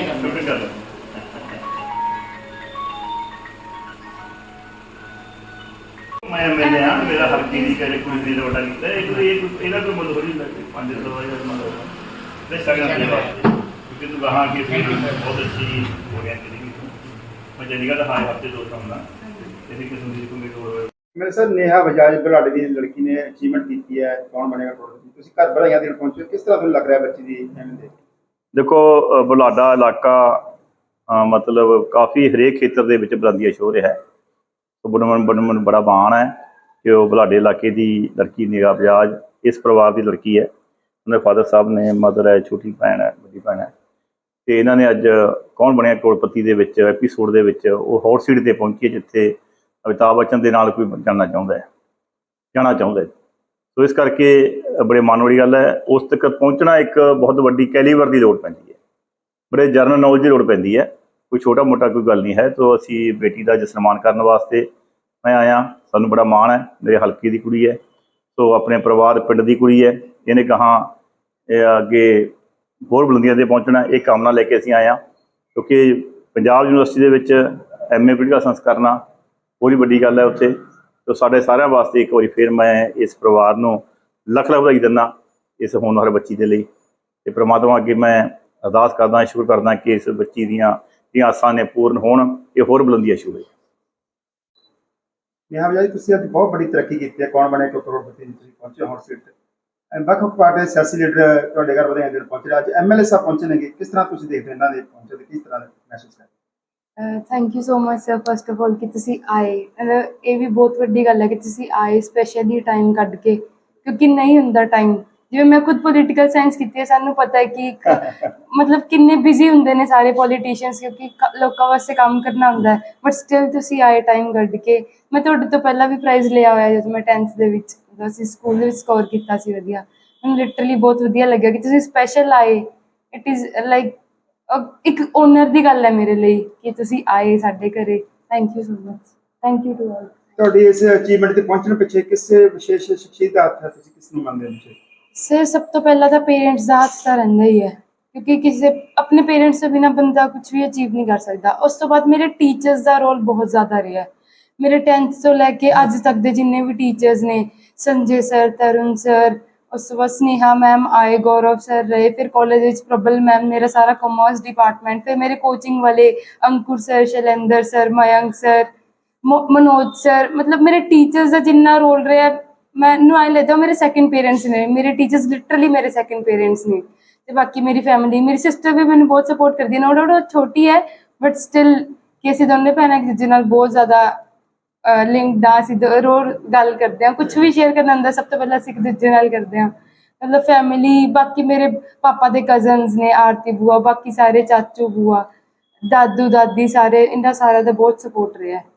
ਕਰਨਾ। ਛੋਟੀ ਗੱਲ ਮੈਂ ਮਿਲਿਆ ਮੇਰਾ ਹਲਕੀ ਦੀ ਕਰੇ ਕੋਈ ਦੀ ਲੋਟਾ ਕੀਤਾ ਇਹ ਕੋਈ ਇਹ ਕੋਈ- ਇਹਦਾ ਕੋਈ ਮੁੱਲ ਥੋੜੀ ਲੱਗਦੀ 500 ਜਾਂ ਮੁੱਲ ਹੋਣਾ ਤੇ ਸਗਨ ਦੇ ਵਾਸਤੇ। ਕਿਉਂਕਿ ਤੂੰ ਕਹਾਂ ਕਿ ਫਿਰ ਬਹੁਤ ਅੱਛੀ ਹੋ ਗਿਆ ਮੈਂ ਹਫ਼ਤੇ ਦੋ ਤਾਂ ਹੁੰਦਾ ਕਿਸੇ ਕਿਸਮ ਦੀ ਕੋਈ ਹੋਰ ਮੇਰੇ ਸਰ ਨੇਹਾ ਬਜਾਜ ਬਲਾਡੇ ਦੀ ਲੜਕੀ ਨੇ ਅਚੀਵਮੈਂਟ ਕੀਤੀ ਹੈ ਕੌਣ ਬਣੇਗਾ ਕਰੋੜਪਤੀ ਤੁਸੀਂ ਘਰ ਵਧਾਈਆਂ ਦੇਣ ਪਹੁੰਚੇ ਹੋ। ਕਿਸ ਤਰ੍ਹਾਂ ਤੁਹਾਨੂੰ ਲੱਗ ਰਿਹਾ ਬੱਚੀ ਦੀ ਐਵੇਂ ਦੇ? ਦੇਖੋ ਅ, ਬੁਲਾਡਾ ਇਲਾਕਾ ਅ, ਮਤਲਬ ਕਾਫੀ ਹਰੇਕ ਖੇਤਰ ਦੇ ਵਿੱਚ ਬੁਲੰਦੀਆਂ ਛੋ ਰਿਹਾ ਹੈ। ਸੋ ਬੜਮਨ ਬੜਮਨ ਬੜਾ ਮਾਣ ਹੈ ਕਿ ਉਹ ਬੁਲਾਡੇ ਇਲਾਕੇ ਦੀ ਲੜਕੀ ਨਿਗਾ ਬਜਾਜ ਇਸ ਪਰਿਵਾਰ ਦੀ ਲੜਕੀ ਹੈ। ਉਹਦੇ ਫਾਦਰ ਸਾਹਿਬ ਨੇ ਮਦਰ ਹੈ ਛੋਟੀ ਭੈਣ ਹੈ ਵੱਡੀ ਭੈਣ ਹੈ। ਤੇ ਇਹਨਾਂ ਨੇ ਅੱਜ ਕੌਣ ਬਣਿਆ ਕਰੋੜਪਤੀ ਦੇ ਵਿੱਚ ਐਪੀਸੋਡ ਦੇ ਵਿੱਚ ਉਹ ਹੌਟ ਸੀਟ ਤੇ ਪਹੁੰਚੀ ਹੈ ਜਿੱਥੇ ਅਮਿਤਾਭ ਬੱਚਨ ਦੇ ਨਾਲ ਕੋਈ ਜਾਣਾ ਚਾਹੁੰਦਾ ਹੈ ਜਾਣਾ ਚਾਹੁੰਦਾ ਹੈ। ਸੋ ਇਸ ਕਰਕੇ ਬੜੇ ਮਾਣ ਵਾਲੀ ਗੱਲ ਹੈ, ਉਸ ਤੱਕ ਪਹੁੰਚਣਾ ਇੱਕ ਬਹੁਤ ਵੱਡੀ ਕੈਲੀਵਰ ਦੀ ਲੋੜ ਪੈਂਦੀ ਹੈ। ਬੜੇ ਜਰਨਲ ਨੌਲੇਜ ਦੀ ਲੋੜ ਪੈਂਦੀ ਹੈ, ਕੋਈ ਛੋਟਾ ਮੋਟਾ ਕੋਈ ਗੱਲ ਨਹੀਂ ਹੈ, ਤੋਂ ਅਸੀਂ ਬੇਟੀ ਦਾ ਜ ਸਨਮਾਨ ਕਰਨ ਵਾਸਤੇ ਮੈਂ ਆਇਆ, ਸਾਨੂੰ ਬੜਾ ਮਾਣ ਹੈ, ਮੇਰੇ ਹਲਕੇ ਦੀ ਕੁੜੀ ਹੈ, ਸੋ ਆਪਣੇ ਪਰਿਵਾਰ ਪਿੰਡ ਦੀ ਕੁੜੀ ਹੈ, ਇਹਨੇ ਕਹਾ ਅੱਗੇ ਹੋਰ ਬੁਲੰਦੀਆਂ ਤੇ ਪਹੁੰਚਣਾ, ਇਹ ਕਾਮਨਾ ਲੈ ਕੇ ਅਸੀਂ ਆਏ ਹਾਂ ਕਿਉਂਕਿ ਪੰਜਾਬ ਯੂਨੀਵਰਸਿਟੀ ਦੇ ਵਿੱਚ ਐਮਏ ਪੋਲੀਟੀਕਲ ਸਾਇੰਸ ਸੰਸਕਰਨਾ ਬੜੀ ਵੱਡੀ ਗੱਲ ਹੈ ਉੱਥੇ। ਤੋ ਸਾਡੇ ਸਾਰਿਆਂ ਵਾਸਤੇ ਇੱਕ ਵਾਰੀ ਫਿਰ ਮੈਂ ਇਸ ਪਰਿਵਾਰ ਨੂੰ ਲੱਖ ਲੱਖ ਵਧਾਈ ਦਿੰਦਾ ਇਸ ਹੋਣਹਾਰ ਬੱਚੀ ਦੇ ਲਈ। ਤੇ ਪ੍ਰਮਾਤਮਾ ਅੱਗੇ ਮੈਂ ਅਰਦਾਸ ਕਰਦਾ, ਸ਼ੁਕਰ ਕਰਦਾ ਕਿ ਇਸ ਬੱਚੀ ਦੀਆਂ ਜਿਹੜੀਆਂ ਆਸਾਂ ਨੇ ਪੂਰਨ ਹੋਣ, ਇਹ ਹੋਰ ਬੁਲੰਦੀਆਂ ਛੂਹੇ ਨੇਹਾ ਜੀ ਤੁਸੀਂ ਅੱਜ ਬਹੁਤ ਵੱਡੀ ਤਰੱਕੀ ਕੀਤੀ ਹੈ। ਕੌਣ ਬਣੇਗਾ ਕਰੋੜਪਤੀ ਤੁਸੀਂ ਪਹੁੰਚੇ ਹੋ ਸੀਟ ਤੇ। ਵੱਖ ਵੱਖ ਪਾਰਟੀ ਦੇ ਸਿਆਸੀ ਲੀਡਰ ਤੁਹਾਡੇ ਘਰ ਵਧਾਈਆਂ ਦੇਣ ਪਹੁੰਚ। ਰਹੇ ਅੱਜ ਐਮਐਲਏ ਸਾਹਿਬ ਪਹੁੰਚਣਗੇ। ਕਿਸ ਤਰ੍ਹਾਂ ਤੁਸੀਂ ਦੇਖਦੇ ਹੋ ਇਹਨਾਂ ਦੇ ਪਹੁੰਚੇ ਤੇ ਕਿਸ ਤਰ੍ਹਾਂ ਮਹਿਸੂਸ ਕਰਦੇ thank you so much sir first of all ਕਿ ਤੁਸੀਂ ਆਏ। ਮਤਲਬ ਇਹ ਵੀ ਬਹੁਤ ਵੱਡੀ ਗੱਲ ਹੈ ਕਿ ਤੁਸੀਂ ਆਏ ਸਪੈਸ਼ਲੀ ਟਾਈਮ ਕੱਢ ਕੇ ਕਿਉਂਕਿ ਨਹੀਂ ਹੁੰਦਾ ਟਾਈਮ ਜਿਵੇਂ ਮੈਂ ਖੁਦ ਪੋਲੀਟੀਕਲ ਸਾਇੰਸ ਕੀਤੀ ਹੈ ਸਾਨੂੰ ਪਤਾ ਹੈ ਕਿ ਮਤਲਬ ਕਿੰਨੇ ਬਿਜ਼ੀ ਹੁੰਦੇ ਨੇ ਸਾਰੇ ਪੋਲੀਟੀਸ਼ੀਅਨਸ ਕਿਉਂਕਿ ਲੋਕਾਂ ਵਾਸਤੇ ਕੰਮ ਕਰਨਾ ਹੁੰਦਾ ਹੈ। ਬਟ ਸਟਿਲ ਤੁਸੀਂ ਆਏ ਟਾਈਮ ਕੱਢ ਕੇ। ਮੈਂ ਤੁਹਾਡੇ ਤੋਂ ਪਹਿਲਾਂ ਵੀ ਪ੍ਰਾਈਜ਼ ਲਿਆ ਹੋਇਆ ਜਦੋਂ ਮੈਂ 10th ਦੇ ਵਿੱਚ ਅਸੀਂ ਸਕੂਲ ਦੇ ਵਿੱਚ ਸਕੋਰ ਕੀਤਾ ਸੀ ਵਧੀਆ। ਮੈਨੂੰ ਲਿਟਰਲੀ ਬਹੁਤ ਵਧੀਆ ਲੱਗਿਆ ਕਿ ਤੁਸੀਂ ਸਪੈਸ਼ਲ ਆਏ। ਇਟ ਇਜ਼ ਲਾਈਕ ਇੱਕ ਓਨਰ ਦੀ ਗੱਲ ਹੈ ਮੇਰੇ ਲਈ ਕਿ ਤੁਸੀਂ ਆਏ ਸਾਡੇ ਘਰੇ। Thank you so much thank you to all ਤੁਹਾਡੀ ਇਸ ਅਚੀਵਮੈਂਟ ਤੇ ਪਹੁੰਚਣ ਪਿੱਛੇ ਕਿਸੇ ਵਿਸ਼ੇਸ਼ ਸ਼ਖਸੀਅਤ ਦਾ ਹੱਥ ਹੈ? ਤੁਸੀਂ ਕਿਸ ਨੂੰ ਮੰਨਦੇ ਹੋ ਸਰ ਸਭ ਤੋਂ ਪਹਿਲਾਂ ਤਾਂ ਪੇਰੈਂਟਸ ਦਾ ਹੱਥ ਤਾਂ ਰਹਿੰਦਾ ਹੀ ਹੈ ਕਿਉਂਕਿ ਕਿਸੇ ਆਪਣੇ ਪੇਰੈਂਟਸ ਤੋਂ ਬਿਨਾ ਬੰਦਾ ਕੁਝ ਵੀ ਅਚੀਵ ਨਹੀਂ ਕਰ ਸਕਦਾ। ਉਸ ਤੋਂ ਬਾਅਦ ਮੇਰੇ ਟੀਚਰਸ ਦਾ ਰੋਲ ਬਹੁਤ ਜ਼ਿਆਦਾ ਰਿਹਾ। ਮੇਰੇ 10th ਤੋਂ ਲੈ ਕੇ ਅੱਜ ਤੱਕ ਦੇ ਜਿੰਨੇ ਵੀ ਟੀਚਰਸ ਨੇ ਸੰਜੇ ਸਰ ਤਰੁਣ ਸਰ ਉਸ ਤੋਂ ਬਾਅਦ ਸਨੇਹਾ ਮੈਮ ਆਏ, ਗੌਰਵ ਸਰ ਰਹੇ, ਫਿਰ ਕਾਲਜ ਵਿੱਚ ਪ੍ਰਬਲ ਮੈਮ ਮੇਰਾ ਸਾਰਾ ਕਾਮਰਸ ਡਿਪਾਰਟਮੈਂਟ ਫਿਰ ਮੇਰੇ ਕੋਚਿੰਗ ਵਾਲੇ Ankur sir Shailendra sir Mayank sir Manoj sir ਮਤਲਬ ਮੇਰੇ ਟੀਚਰਸ ਦਾ ਜਿੰਨਾ ਰੋਲ ਰਿਹਾ, ਮੈਨੂੰ ਐਂ ਲੱਗਦਾ ਮੇਰੇ ਸੈਕਿੰਡ ਪੇਰੈਂਟਸ ਨੇ, ਮੇਰੇ ਟੀਚਰਸ ਲਿਟਰਲੀ ਮੇਰੇ ਸੈਕਿੰਡ ਪੇਰੈਂਟਸ ਨੇ। ਤੇ ਬਾਕੀ ਮੇਰੀ ਫੈਮਿਲੀ ਮੇਰੀ ਸਿਸਟਰ ਵੀ ਮੈਨੂੰ ਬਹੁਤ ਸਪੋਰਟ ਕਰਦੀ ਹੈ, ਨੋ, ਉਹ ਛੋਟੀ ਹੈ ਬਟ ਸਟਿਲ ਕਿ ਅਸੀਂ ਦੋਨੇ ਭੈਣਾਂ ਇੱਕ ਦੂਜੇ ਨਾਲ ਬਹੁਤ ਜ਼ਿਆਦਾ ਲਿੰਕਡ ਆ ਅਸੀਂ ਦੋ- ਗੱਲ ਕਰਦੇ ਹਾਂ। ਕੁਝ ਵੀ ਸ਼ੇਅਰ ਕਰਨਾ ਹੁੰਦਾ ਸਭ ਤੋਂ ਪਹਿਲਾਂ ਅਸੀਂ ਇੱਕ ਦੂਜੇ ਨਾਲ ਕਰਦੇ ਹਾਂ। ਮਤਲਬ ਫੈਮਿਲੀ ਬਾਕੀ ਮੇਰੇ ਪਾਪਾ ਦੇ ਕਜ਼ਨਸ ਨੇ, ਆਰਤੀ ਬੂਆ, ਬਾਕੀ ਸਾਰੇ ਚਾਚੂ ਬੂਆ, ਦਾਦੂ, ਦਾਦੀ ਸਾਰੇ, ਇਹਨਾਂ ਸਾਰਿਆਂ ਦਾ ਬਹੁਤ ਸਪੋਰਟ ਰਿਹਾ ਹੈ।